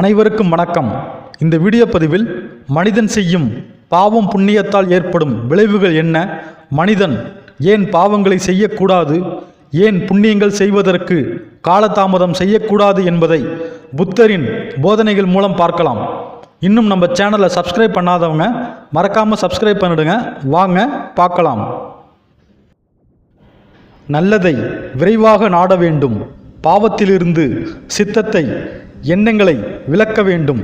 அனைவருக்கும் வணக்கம். இந்த வீடியோ பதிவில் மனிதன் செய்யும் பாவம் புண்ணியத்தால் ஏற்படும் விளைவுகள் என்ன? மனிதன் ஏன் பாவங்களை செய்யக்கூடாது? ஏன் புண்ணியங்கள் செய்வதற்கு காலதாமதம் செய்யக்கூடாது என்பதை புத்தரின் போதனைகள் மூலம் பார்க்கலாம். இன்னும் நம்ம சேனலை சப்ஸ்கிரைப் பண்ணாதவங்க மறக்காமல் சப்ஸ்கிரைப் பண்ணிடுங்க. வாங்க பார்க்கலாம். நல்லதை விரைவாக நாட வேண்டும். பாவத்திலிருந்து சித்தத்தை எண்ணங்களை விளக்க வேண்டும்.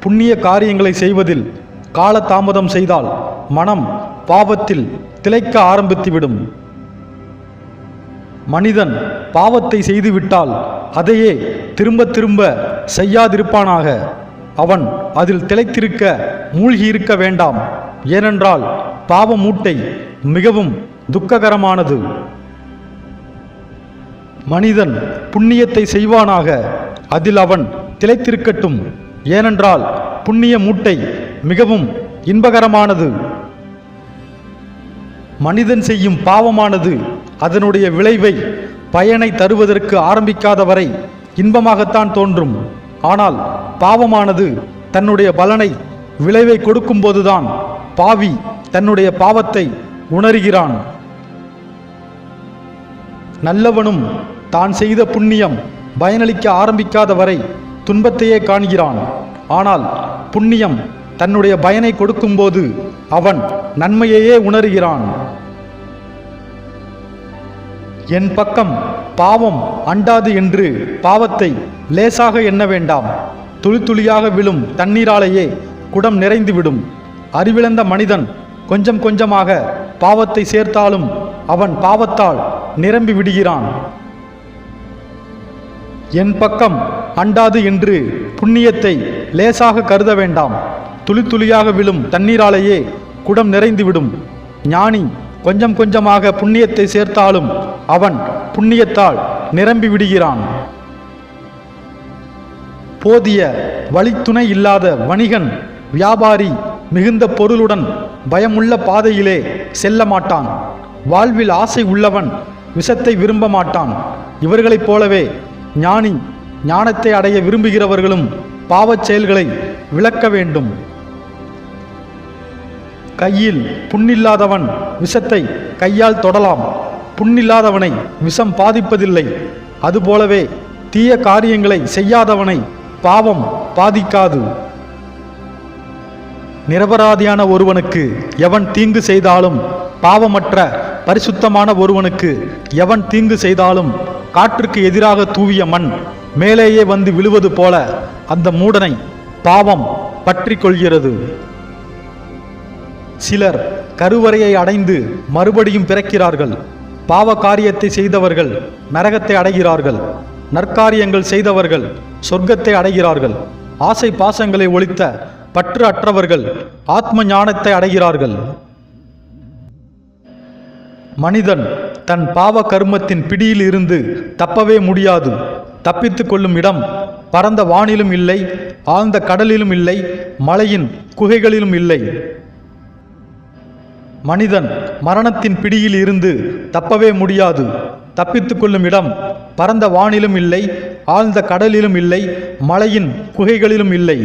புண்ணிய காரியங்களை செய்வதில் காலதாமதம் செய்தால் மனம் பாவத்தில் திளைக்க ஆரம்பித்துவிடும். மனிதன் பாவத்தை செய்துவிட்டால் அதையே திரும்ப திரும்ப செய்யாதிருப்பானாக. அவன் அதில் திளைத்திருக்க மூழ்கியிருக்க வேண்டாம். ஏனென்றால் பாவ மூட்டை மிகவும் துக்ககரமானது. மனிதன் புண்ணியத்தை செய்வானாக. அதில் அவன் திளைத்திருக்கட்டும். ஏனென்றால் புண்ணிய மூட்டை மிகவும் இன்பகரமானது. மனிதன் செய்யும் பாவமானது அதனுடைய விளைவை பயனை தருவதற்கு ஆரம்பிக்காத வரை இன்பமாகத்தான் தோன்றும். ஆனால் பாவமானது தன்னுடைய பலனை விளைவை கொடுக்கும்போதுதான் பாவி தன்னுடைய பாவத்தை உணர்கிறான். நல்லவனும் தான் செய்த புண்ணியம் பயனளிக்க ஆரம்பிக்காத வரை துன்பத்தையே காண்கிறான். ஆனால் புண்ணியம் தன்னுடைய பயனை கொடுக்கும்போது அவன் நன்மையையே உணர்கிறான். என் பக்கம் பாவம் அண்டாது என்று பாவத்தை லேசாக எண்ண வேண்டாம். துளி துளியாக விழும் தண்ணீராலேயே குடம் நிறைந்துவிடும் அறிவிழந்த மனிதன் கொஞ்சம் கொஞ்சமாக பாவத்தை சேர்த்தாலும் அவன் பாவத்தால் நிரம்பி விடுகிறான். என் பக்கம் அண்டாது என்று புண்ணியத்தை லேசாக கருத வேண்டாம். துளி துளியாக விழும் தண்ணீராலேயே குடம் நிறைந்துவிடும். ஞானி கொஞ்சம் கொஞ்சமாக புண்ணியத்தை சேர்த்தாலும் அவன் புண்ணியத்தால் நிரம்பி விடுகிறான். போதிய வழித்துணை இல்லாத வணிகன் வியாபாரி மிகுந்த பொருளுடன் பயமுள்ள பாதையிலே செல்ல மாட்டான். வாழ்வில் ஆசை உள்ளவன் விஷத்தை விரும்ப மாட்டான். இவர்களைப் போலவே ஞானி ஞானத்தை அடைய விரும்புகிறவர்களும் பாவச் செயல்களை விளக்க வேண்டும். கையில் புண்ணில்லாதவன் விஷத்தை கையால் தொடலாம். புண்ணில்லாதவனை விஷம் பாதிப்பதில்லை. அதுபோலவே தீய காரியங்களை செய்யாதவனை பாவம் பாதிக்காது. நிரபராதியான ஒருவனுக்கு எவன் தீங்கு செய்தாலும் பாவமற்ற பரிசுத்தமான ஒருவனுக்கு எவன் தீங்கு செய்தாலும் காற்றுக்கு எதிராக தூவிய மண் மேலேயே வந்து விழுவது போல அந்த மூடனை பாவம் பற்றி கொள்கிறது. சிலர் கருவறையை அடைந்து மறுபடியும் பிறக்கிறார்கள். பாவ காரியத்தை செய்தவர்கள் நரகத்தை அடைகிறார்கள். நற்காரியங்கள் செய்தவர்கள் சொர்க்கத்தை அடைகிறார்கள். ஆசை பாசங்களை ஒழித்த பற்று அற்றவர்கள் ஆத்ம ஞானத்தை அடைகிறார்கள். மனிதன் தன் பாவ கர்மத்தின் பிடியில் இருந்து தப்பவே முடியாது. தப்பித்து கொள்ளும் இடம் பரந்த வானிலும் இல்லை ஆழ்ந்த கடலிலும் இல்லை மலையின் குகைகளிலும் இல்லை. மனிதன் மரணத்தின் பிடியில் இருந்து தப்பவே முடியாது. தப்பித்து கொள்ளும் இடம் பரந்த வானிலும் இல்லை ஆழ்ந்த கடலிலும் இல்லை மலையின் குகைகளிலும் இல்லை.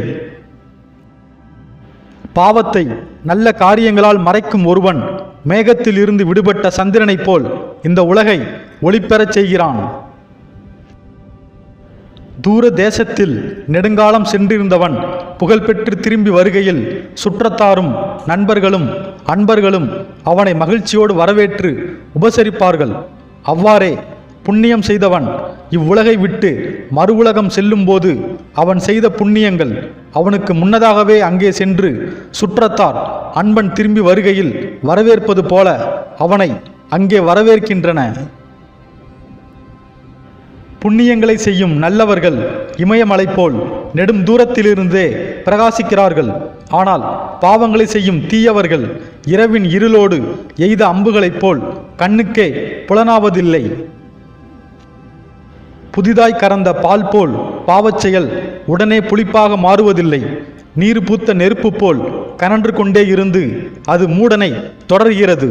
பாவத்தை நல்ல காரியங்களால் மறைக்கும் ஒருவன் மேகத்தில் இருந்து விடுபட்ட சந்திரனைப் போல் இந்த உலகை ஒளிபெறச் செய்கிறான். தூர தேசத்தில் நெடுங்காலம் சென்றிருந்தவன் புகழ்பெற்று திரும்பி வருகையில் சுற்றத்தாரும் நண்பர்களும் அன்பர்களும் அவனை மகிழ்ச்சியோடு வரவேற்று உபசரிப்பார்கள். அவ்வாறே புண்ணியம் செய்தவன் இவ்வுலகை விட்டு மறு உலகம் செல்லும்போது அவன் செய்த புண்ணியங்கள் அவனுக்கு முன்னதாகவே அங்கே சென்று சுற்றத்தார் அன்பன் திரும்பி வருகையில் வரவேற்பது போல அவனை அங்கே வரவேற்கின்றன. புண்ணியங்களை செய்யும் நல்லவர்கள் இமயமலை போல் நெடும் தூரத்திலிருந்தே பிரகாசிக்கிறார்கள். ஆனால் பாவங்களை செய்யும் தீயவர்கள் இரவின் இருளோடு எய்த அம்புகளைப் போல் கண்ணுக்கே புலனாவதில்லை. புதிதாய் கறந்த பால் போல் பாவச்செயல் உடனே புளிப்பாக மாறுவதில்லை. நீர் பூத்த நெருப்பு போல் கனன்று கொண்டே இருந்து அது மூடனை தொடர்கிறது.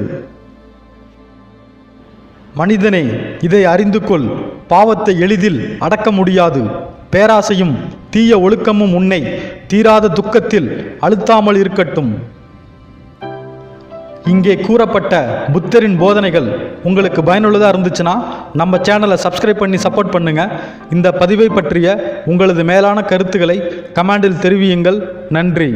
மனிதனே இதை அறிந்து கொள் பாவத்தை எளிதில் அடக்க முடியாது. பேராசையும் தீய ஒழுக்கமும் உன்னை தீராத துக்கத்தில் அழுத்தாமல் இருக்கட்டும். இங்கே கூறப்பட்ட புத்தரின் போதனைகள் உங்களுக்கு பயனுள்ளதாக இருந்துச்சுன்னா நம்ம சேனலை சப்ஸ்கிரைப் பண்ணி சப்போர்ட் பண்ணுங்கள் இந்த பதிவை பற்றிய உங்களது மேலான கருத்துக்களை கமெண்டில் தெரிவியுங்கள். நன்றி.